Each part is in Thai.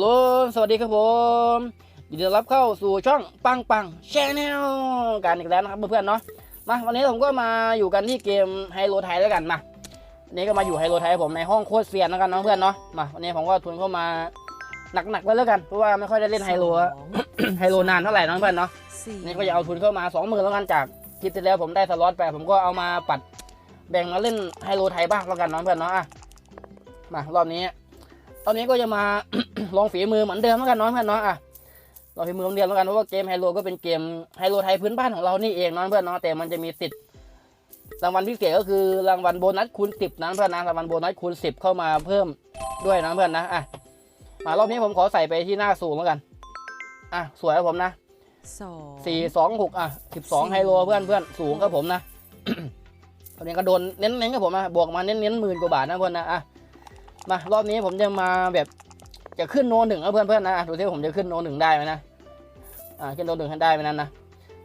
ลโหล สวัสดีครับผมยินดีต้อนรับเข้าสู่ช่องปังปังแชนแนลกันอีกแล้วนะครับเพื่อนๆเนาะ มาวันนี้ผมก็มาอยู่กันที่เกมไฮโลไทยแล้วกันมาวันนี้ก็มาอยู่ไฮโลไทยผมในห้องโคตรเซียนแล้วกันเนาะเพื่อนเนาะ มาวันนี้ผมก็ทุนเข้ามาหนักๆไว้แล้วกัน เพราะว่าไม่ค่อยได้เล่นไฮโลสองไฮโลนานเท่าไหร่เนาะเพื่อนเนาะสี่นี่ก็จะเอาทุนเข้ามาสองหมื่นแล้วกันจากคลิปที่แล้วผมได้สล็อตไปผมก็เอามาปัดแบ่งมาเล่นไฮโลไทยบ้างแล้วกันเนาะเพื่อนเนาะ อะ มารอบนี้ ตอนนี้ก็จะมา ลองฝีมือเหมือนเดิมแล้วกันเนาะเพื่อนเนาะอะลองฝีมือเหมือนเดิมแล้วกันเพราะว่าเกมไฮโลก็เป็นเกมไฮโลไทยพื้นบ้านของเรานี่เองเนาะเพื่อนเนาะแต่มันจะมีสิทธิ์รางวัลพิเศษก็คือรางวัลโบนัสคูณสิบนะเพื่อนนะรางวัลโบนัสคูณสิบเข้ามาเพิ่มด้วยนะเพื่อนนะอะมารอบนี้ผมขอใส่ไปที่หน้าสูงแล้วกันอะสวยครับผมนะสองสี่สองหกอะสิบสองไฮโลเพื่อนเพื่อนสูงครับผมนะตอนนี้ก็โดนเน้นเน้นครับผมนะบวกมาเน้นเน้นหมื่นกว่าบาทนะเพื่อนนะอะ มารอบนี้ผมจะมาแบบจะขึ้นโนหนึ่งนะเพื่อนเพื่อนนะดูที่ผมจะขึ้นโนหนึ่งได้ไหมนะอ่าขึ้นโนหนึ่งให้ได้ไหมนั้นนะ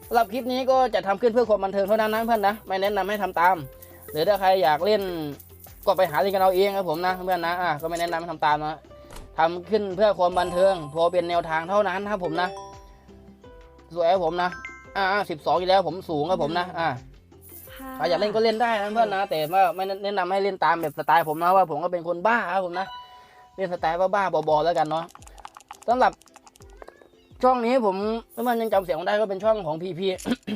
สำหรับคลิปนี้ก็จะทำขึ้นเพื่อความบันเทิงเท่านั้นนะเพื่อนนะไม่แนะนำให้ทำตาม หรือถ้าใครอยากเล่นก็ไปหาเล่นกันเอาเองครับผมนะเพื่อนนะอะก็ไม่แนะนำให้ทำตามนะทำขึ้นเพื่อความบันเทิงพอเป็นแนวทางเท่านั้นนะครับผมนะสวยครับผมนะอ่าสิบสองอยู่แล้วผมสูงครับผมนะอ่า ห้าใครอยากเล่นก็เล่นได้นะเพื่อนนะ แต่ว่าไม่แนะนำให้เล่นตามแบบสไตล์ผมนะว่าผมก็เป็นคนบ้าครับผมนะเล่นสไตล์บ้าๆบอๆแล้วกันเนาะสำหรับช่องนี้ผมถ้ามันยังจำเสียงผมได้ก็เป็นช่องของ PP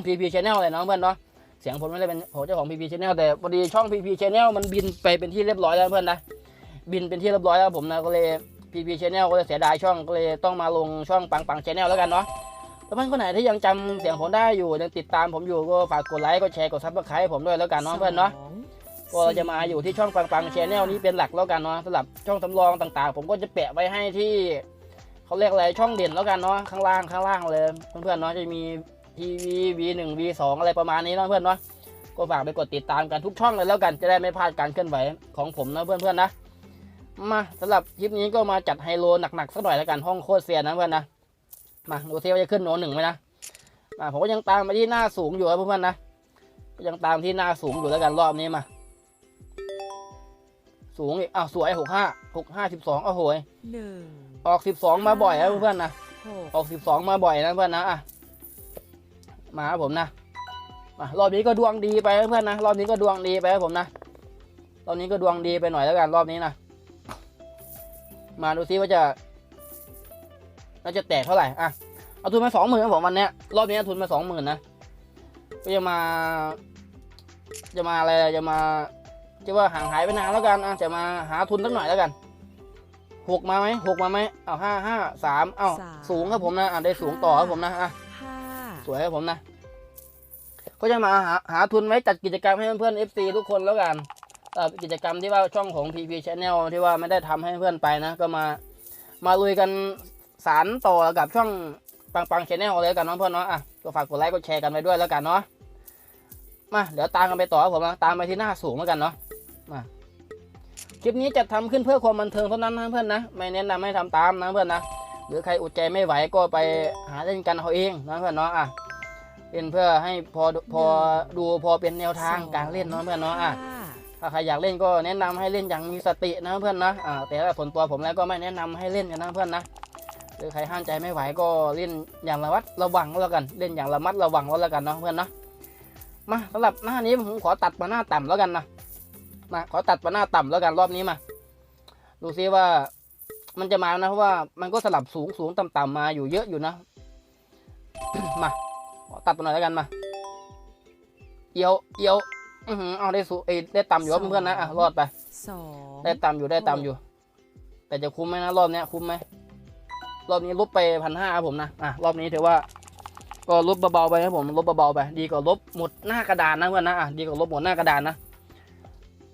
PP Channel เลยเนาะเพื่อนเนาะเสียงผมไม่ได้เป็นผมเจ้าของ PP Channel แต่พอดีช่อง PP Channel มันบินไปเป็นที่เรียบร้อยแล้วเพื่อนนะบินเป็นที่เรียบร้อยแล้วผมนะก็เลย PP Channel ก็เลยเสียดายช่องก็เลยต้องมาลงช่องปังปัง Channel แล้วกันเนาะ แล้วเพื่อนคนไหนที่ยังจำเสียงผมได้อยู่ยังติดตามผมอยู่ก็ฝากกดไลค์กดแชร์กดซับสไครต์ผมด้วยแล้วกันเนาะเพื่อนเนาะสองก็เราจะมาอยู่ที่ช่องปังปังชแนลนี้เป็นหลักแล้วกันเนาะสำหรับช่องสำรองต่างๆ ผมก็จะแปะไว้ให้ที่เขาเรียกอะไรช่องเด่นแล้วกันเนาะข้างล่างข้างล่างเลยเพื่อนๆเนาะจะมีทีวีวีหนึ่งวีสองอะไรประมาณนี้เนาะเพื่อนเนาะก็ฝากไปกดติดตามกันทุกช่องเลยแล้วกันจะได้ไม่พลาดการเคลื่อนไหวของผมนะเพื่อนๆนะมาสำหรับคลิปนี้ก็มาจัดไฮโลหนักๆสักหน่อยแล้วกันห้องโคตรเซียนนะเพื่อนนะ มาดูซิว่าจะขึ้นโนหนึ่งไหมนะอ่าผมก็ยังตามมาที่หน้าสูงอยู่ครับเพื่อนๆนะก็ยังตามที่หน้าสูงอยู่แล้วกันรอบนี้มาสูงอีกอ้าวสวยหกห้าหกห้าสิบสองโอ้โหยหนึ่งออกสิบสองมาบ่อยนะเพื่อนๆนะหกออกสิบสองมาบ่อยนะเพื่อนนะอะมาครับผมนะมารอบนี้ก็ดวงดีไปนะเพื่อนนะรอบนี้ก็ดวงดีไปครับผมนะรอบนี้ก็ดวงดีไปหน่อยแล้วกันรอบนี้นะมาดูซิว่าจะ น่าจะแตกเท่าไหร่อะเอาทุนมาสองหมื่นครับผมวันเนี้ยรอบนี้เอาทุนมาสองหมื่นนะก็จะมา จะมาอะไรจะมาจะว่าห่างหายไปนานแล้วกันอะจะมาหาทุนสักหน่อยแล้วกันหกมาไหมหกมาไหมเอาห้าห้าสามเอาสูงครับผมนะอะได้สูงต่อครับผมนะอะห้าสวยครับผมนะก็จะมาหาหาทุนไว้จัดกิจกรรมให้เพื่อนๆ FC ทุกคนแล้วกันเอ่อกิจกรรมที่ว่าช่องของ PP Channel ที่ว่าไม่ได้ทำให้เพื่อนไปนะ ก็มามาลุยกัน สารต่อกับช่องปังปังชแนลเลยกันเนาะเพื่อนเนาะอะก็ฝากกดไลค์กดแชร์กันไปด้วยแล้วกันเนาะมาเดี๋ยวตามกันไปต่อครับผมนะตามไปที่หน้าสูงแล้วกันเนาะมาคลิปนี้จะทำขึ้นเพื่อความบันเทิงเท่านั้นนะเพื่อนนะไม่แนะนำให้ทำตามนะเพื่อนนะหรือใครอดใจไม่ไหวก็ไปหาเล่นกันเอาเองนะเพื่อนเนาะอะเล่นเพื่อให้พอพอดูพอเป็นแนวทางการเล่นเนาะเพื่อนเนาะอะห้าถ้าใครอยากเล่นก็แนะนำให้เล่นอย่างมีสตินะเพื่อนนะอ่าแต่ถ้าส่วนตัวผมแล้วก็ไม่แนะนำให้เล่นกันนะเพื่อนนะ หรือใครห้ามใจไม่ไหวก็เล่นอย่างระมัดระวังก็แล้วกัน เล่นอย่างระมัดระวังก็แล้วกันเนาะเพื่อนนะมาสำหรับหน้านี้ผมขอตัดมาหน้าต่ำแล้วกันนะมาขอตัดมาหน้าต่ำแล้วกันรอบนี้มา ดูซิว่ามันจะมานะเพราะว่ามันก็สลับสูงสูงต่ำต่ำมาอยู่เยอะอยู่นะ มาขอตัดมาหน่อยแล้วกันมาเอียวเอียวอือหือเอาได้สูเอยได้ต่ำอยู่ครับเพื่อนๆนะอะรอดไปสองได้ต่ำอยู่ได้ต่ำอยู่ แต่จะคุ้มไหมนะรอบเนี้ยคุ้มไหม รอบนี้ลบไปพันห้าครับผมนะอะรอบนี้ถือว่า ก็ลบเบาๆไปครับผมลบเบาๆไปดีกว่าลบหมดหน้ากระดานนะเพื่อนนะอะดีกว่าลบหมดหน้ากระดานนะ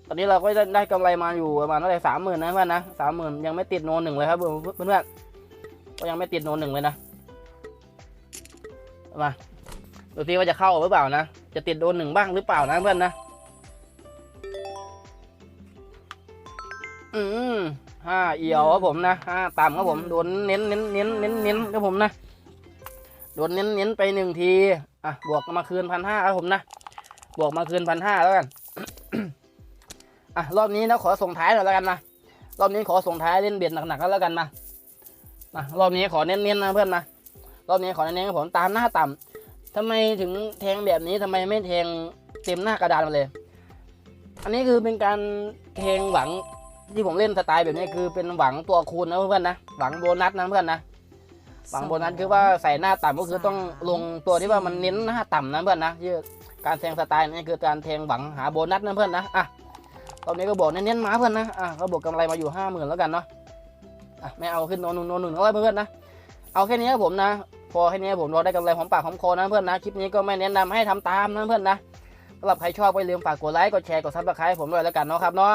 ตอนนี้เราก็ได้ได้กำไรมาอยู่ประมาณเท่าไหร่สามหมื่นนะเพื่อนนะสามหมื่นยังไม่ติดโนหนึ่งเลยครับเพื่อนก็ยังไม่ติดโนหนึ่งเลยนะมาดูซิว่าจะเข้าหรือเปล่านะจะติดโดนหนึ่งบ้างหรือเปล่านะเพื่อนนะ อืม ห้าเอียวครับผมนะห้าต่ำครับผมโดนเน้นเน้นเน้นเน้นเน้นครับผมนะโดนเน้นเน้นไปหนึ่งทีอะบวกมาคืนพันห้าครับผมนะบวกมาคืนพันห้าแล้วกันอะรอบนี้นะขอส่งท้ายหน่อยแล้วกันนะรอบนี้ขอส่งท้ายเล่นเบียดหนักๆแล้วกันนะอะรอบนี้ขอเน้นๆนะเพื่อนนะรอบนี้ขอเน้นๆครับผมตามหน้าต่ำทำไมถึงแทงแบบนี้ทำไมไม่แทงเต็มหน้ากระดานมาเลย อันนี้คือเป็นการแทงหวัง ที่ผมเล่นสไตล์แบบนี้คือเป็นหวังตัวคูณนะเพื่อนๆนะหวังโบนัสนะเพื่อนนะหวังโบนัสคือว่าใส่หน้าต่ำก็คือต้องลงตัวที่ว่ามันเน้นหน้าต่ำนะเพื่อนนะที่การแทงสไตล์นี้คือการแทงหวังหาโบนัสนะเพื่อนนะอะตอนนี้ก็บอกเน้นๆมาเพื่อนนะอะก็บอกกำไรมาอยู่ห้าหมื่นแล้วกันเนาะอะไม่เอาขึ้นโนนโนนหนึ่งแล้วเพื่อนนะเอาแค่นี้ครับผมนะพอแค่นี้ผมเราได้กำไรหอมปากหอมคอนะเพื่อนนะคลิปนี้ก็ไม่แนะนำให้ทำตามนะเพื่อนนะสำหรับใครชอบก็อย่าลืมฝากกดไลค์กดแชร์กดซับสไครต์ผมด้วยแล้วกันเนาะครับเนาะ